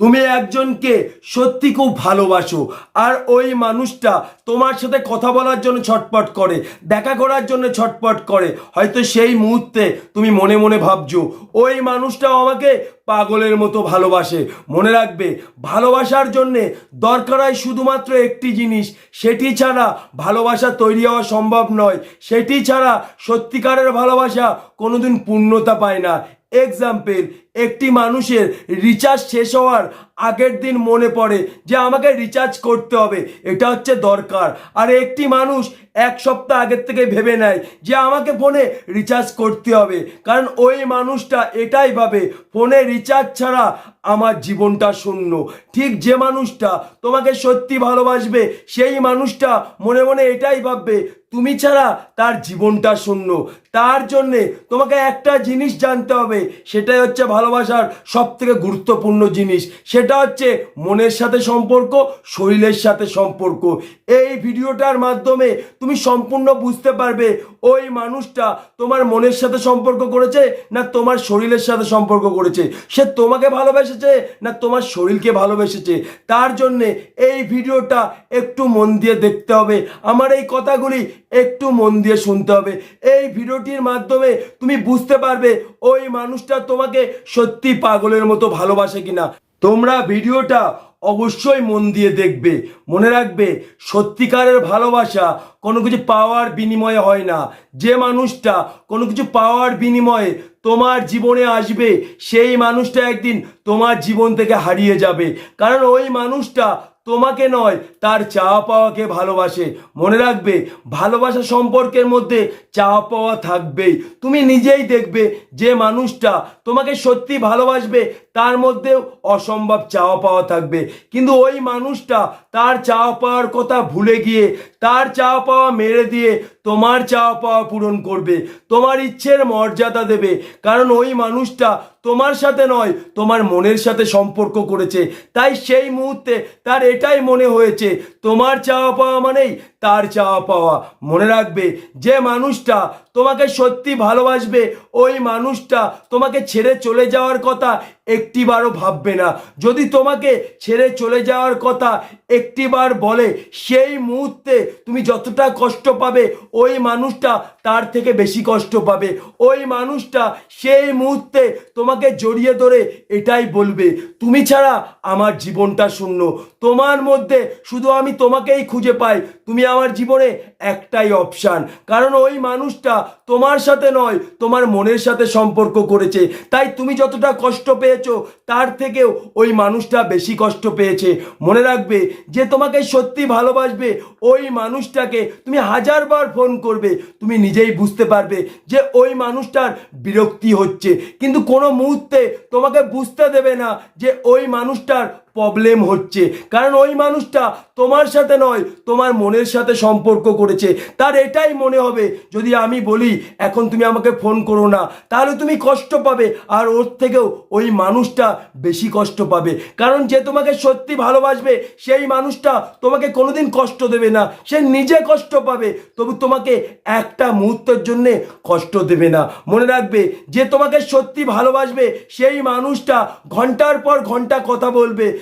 তুমি একজনকে সত্যি খুব ভালোবাসো, আর ওই মানুষটা তোমার সাথে কথা বলার জন্য ছটপট করে, দেখা করার জন্য ছটপট করে। হয়তো সেই মুহূর্তে তুমি মনে মনে ভাবছ, ওই মানুষটাও আমাকে পাগলের মতো ভালোবাসে। মনে রাখবে, ভালোবাসার জন্যে দরকার হয় শুধুমাত্র একটি জিনিস, সেটি ছাড়া ভালোবাসা তৈরি হওয়া সম্ভব নয়। সেটি ছাড়া সত্যিকারের ভালোবাসা কোনোদিন পূর্ণতা পায় না। এক্সাম্পল একটি মানুষের রিচার্জ শেষ হওয়ার আগের দিন মনে পড়ে যে আমাকে রিচার্জ করতে হবে। এটা হচ্ছে দরকার। আর একটি মানুষ এক সপ্তাহ আগের থেকে ভেবে নেয় যে আমাকে ফোনে রিচার্জ করতে হবে। কারণ ওই মানুষটা এটাই ভাবে, ফোনে রিচার্জ ছাড়া আমার জীবনটা শূন্য। ঠিক যে মানুষটা তোমাকে সত্যি ভালোবাসবে, সেই মানুষটা মনে মনে এটাই ভাববে, তুমি ছাড়া তার জীবনটা শূন্য। তার জন্যে তোমাকে একটা জিনিস জানতে হবে, সেটাই হচ্ছে ভালোবাসার সব থেকে গুরুত্বপূর্ণ জিনিস। সেটা হচ্ছে মনের সাথে সম্পর্ক, শরীরের সাথে সম্পর্ক। এই ভিডিওটার মাধ্যমে তুমি সম্পূর্ণ বুঝতে পারবে, ওই মানুষটা তোমার মনের সাথে সম্পর্ক করেছে না তোমার শরীরের সাথে সম্পর্ক করেছে। সে তোমাকে ভালোবেসেছে না তোমার শরীরকে ভালোবেসেছে। তার জন্যে এই ভিডিওটা একটু মন দিয়ে দেখতে হবে। আমার এই কথাগুলি একটু মন দিয়ে শুনতে হবে। এই ভিডিওটির মাধ্যমে তুমি বুঝতে পারবে, ওই মানুষটা তোমাকে সত্যি পাগলের মতো ভালোবাসে কিনা? তোমরা ভিডিওটা অবশ্যই মন দিয়ে দেখবে। মনে রাখবে, সত্যিকারের ভালোবাসা কোনো কিছু পাওয়ার বিনিময়ে হয় না। যে মানুষটা কোনো কিছু পাওয়ার বিনিময়ে তোমার জীবনে আসবে, সেই মানুষটা একদিন তোমার জীবন থেকে হারিয়ে যাবে। কারণ ওই মানুষটা তোমাকে নয়, তার চাওয়া পাওয়াকে ভালোবাসে। মনে রাখবে, ভালোবাসা সম্পর্কের মধ্যে চাওয়া পাওয়া থাকবেই। তুমি নিজেই দেখবে যে মানুষটা তোমাকে সত্যি ভালোবাসবে তার মধ্যেও অসম্ভব চাওয়া পাওয়া থাকবে। কিন্তু ওই মানুষটা তার চাওয়া পাওয়ার কথা ভুলে গিয়ে, তার চাওয়া পাওয়া মেরে দিয়ে তোমার চাওয়া পাওয়া পূরণ করবে, তোমার ইচ্ছের মর্যাদা দেবে। কারণ ওই মানুষটা তোমার সাথে নয়, তোমার মনের সাথে সম্পর্ক করেছে। তাই সেই মুহূর্তে তার এটাই মনে হয়েছে, তোমার চাওয়া পাওয়া মানেই তার চাওয়া পাওয়া। মনে রাখবে, যে মানুষটা তোমাকে সত্যি ভালোবাসবে, ওই মানুষটা তোমাকে ছেড়ে চলে যাওয়ার কথা একটিবারও ভাববে না। যদি তোমাকে ছেড়ে চলে যাওয়ার কথা একটিবার বলে, সেই মুহূর্তে তুমি যতটা কষ্ট পাবে, ওই মানুষটা তার থেকে বেশি কষ্ট পাবে? ওই মানুষটা সেই মুহূর্তে তোমাকে জড়িয়ে ধরে এটাই বলবে, তুমি ছাড়া আমার জীবনটা শূন্য। তোমার মধ্যে শুধু আমি তোমাকেই খুঁজে পাই। তুমি আমার জীবনে একটাই অপশান কারণ ওই মানুষটা তোমার সাথে নয়, তোমার মনের সাথে সম্পর্ক করেছে। তাই তুমি যতটা কষ্ট পেয়েছ, তার থেকেও ওই মানুষটা বেশি কষ্ট পেয়েছে। মনে রাখবে যে তোমাকে সত্যি ভালোবাসবে ওই মানুষটাকে। তুমি হাজারবার ফোন করবে, তুমি নিজেই বুঝতে পারবে যে ওই মানুষটার বিরক্তি হচ্ছে। কিন্তু কোনো মুহূর্তে তোমাকে বুঝতে দেবে না যে ওই মানুষটার প্রবলেম হচ্ছে। কারণ ওই মানুষটা তোমার সাথে নয়, তোমার মনের সাথে সম্পর্ক করেছে। তার এটাই মনে হবে, যদি আমি বলি, এখন তুমি আমাকে ফোন করো না, তাহলে তুমি কষ্ট পাবে, আর ওর থেকেও ওই মানুষটা বেশি কষ্ট পাবে। কারণ যে তোমাকে সত্যি ভালোবাসবে, সেই মানুষটা তোমাকে কোনোদিন কষ্ট দেবে না। সে নিজে কষ্ট পাবে, তবু তোমাকে একটা মুহূর্তের জন্যে কষ্ট দেবে না। মনে রাখবে, যে তোমাকে সত্যি ভালোবাসবে, সেই মানুষটা ঘণ্টার পর ঘণ্টা কথা বলবে।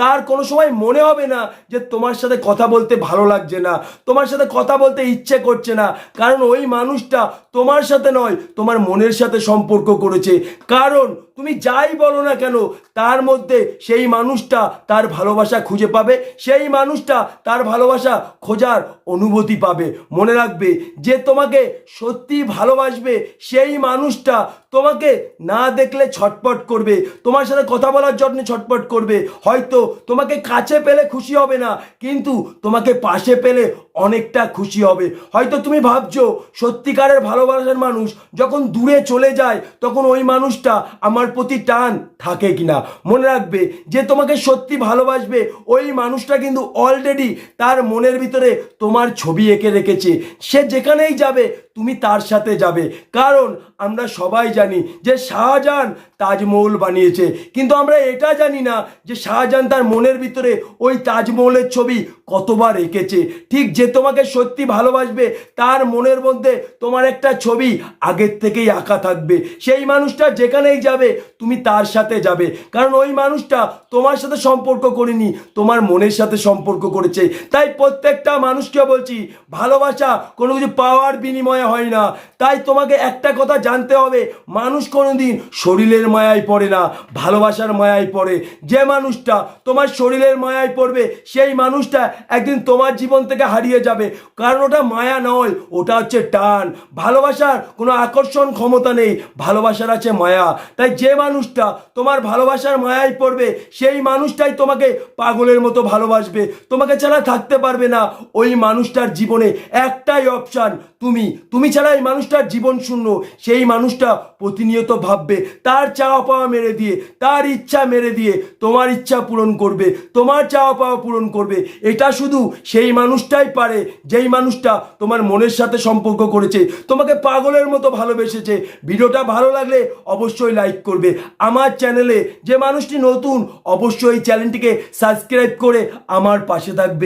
তার কোনো সময় মনে হবে না যে তোমার সাথে কথা বলতে ভালো লাগছে না, তোমার সাথে কথা বলতে ইচ্ছে করছে না। কারণ ওই মানুষটা তোমার সাথে নয়, তোমার মনের সাথে সম্পর্ক করেছে। কারণ তুমি যাই বলো না কেন, তার মধ্যে সেই মানুষটা তার ভালোবাসা খুঁজে পাবে, সেই মানুষটা তার ভালোবাসা খোঁজার অনুভূতি পাবে। মনে রাখবে যে তোমাকে সত্যি ভালোবাসবে, সেই মানুষটা তোমাকে না দেখলে ছটপট করবে, তোমার সাথে কথা বলার জন্য ছটপট করবে। হয়তো তোমাকে কাছে পেলে খুশি হবে না কিন্তু তোমাকে পাশে পেলে অনেকটা খুশি হবে। হয়তো তুমি ভাবছ, সত্যিকারের ভালোবাসার মানুষ যখন দূরে চলে যায়, তখন ওই মানুষটা আমার প্রতি টান থাকে কিনা? মনে রাখবে যে তোমাকে সত্যি ভালোবাসবে, ওই মানুষটা কিন্তু অলরেডি তার মনের ভিতরে তোমার ছবি এঁকে রেখেছে। সে যেখানেই যাবে, তুমি তার সাথে যাবে। কারণ আমরা সবাই জানি যে শাহজাহান তাজমহল বানিয়েছে। কিন্তু আমরা এটা জানি না যে শাহজাহান তার মনের ভিতরে ওই তাজমহলের ছবি কতবার এঁকেছে। ঠিক যে তোমাকে সত্যি ভালোবাসবে, তার মনের মধ্যে তোমার একটা ছবি আগের থেকেই আঁকা থাকবে। সেই মানুষটা যেখানেই যাবে, তুমি তার সাথে যাবে। কারণ ওই মানুষটা তোমার সাথে সম্পর্ক করেনি, তোমার মনের সাথে সম্পর্ক করেছে। তাই প্রত্যেকটা মানুষকে বলছি, ভালোবাসা কোনো কিছু পাওয়ার বিনিময়ে হয় না। তাই তোমাকে একটা কথা জানতে হবে, মানুষ কোনোদিন শরীরের মায়ায় পড়ে না, ভালোবাসার মায়ায় পড়ে। যে মানুষটা তোমার শরীরের মায়ায় পড়বে, সেই মানুষটা একদিন তোমার জীবন থেকে হারিয়ে যাবে। কারণ ওটা মায়া নয়, ওটা হচ্ছে টান। ভালোবাসার কোনো আকর্ষণ ক্ষমতা নেই, ভালোবাসার আছে মায়া। তাই যে মানুষটা তোমার ভালোবাসার মায়াই পড়বে, সেই মানুষটাই তোমাকে পাগলের মতো ভালোবাসবে। তোমাকে ছাড়া থাকতে পারবে না। ওই মানুষটার জীবনে একটাই অপশান তুমি তুমি ছাড়া এই মানুষটার জীবন শূন্য। সেই মানুষটা প্রতিনিয়ত ভাববে, তার চাওয়া পাওয়া মেরে দিয়ে, তার ইচ্ছা মেরে দিয়ে তোমার ইচ্ছা পূরণ করবে, তোমার চাওয়া পাওয়া পূরণ করবে। এটা শুধু সেই মানুষটাই পারে, যেই মানুষটা তোমার মনের সাথে সম্পর্ক করেছে, তোমাকে পাগলের মতো ভালোবেসেছে। ভিডিওটা ভালো লাগলে অবশ্যই লাইক করবে। আমার চ্যানেলে যে মানুষটি নতুন, অবশ্যই চ্যানেলটিকে সাবস্ক্রাইব করে আমার পাশে থাকবে।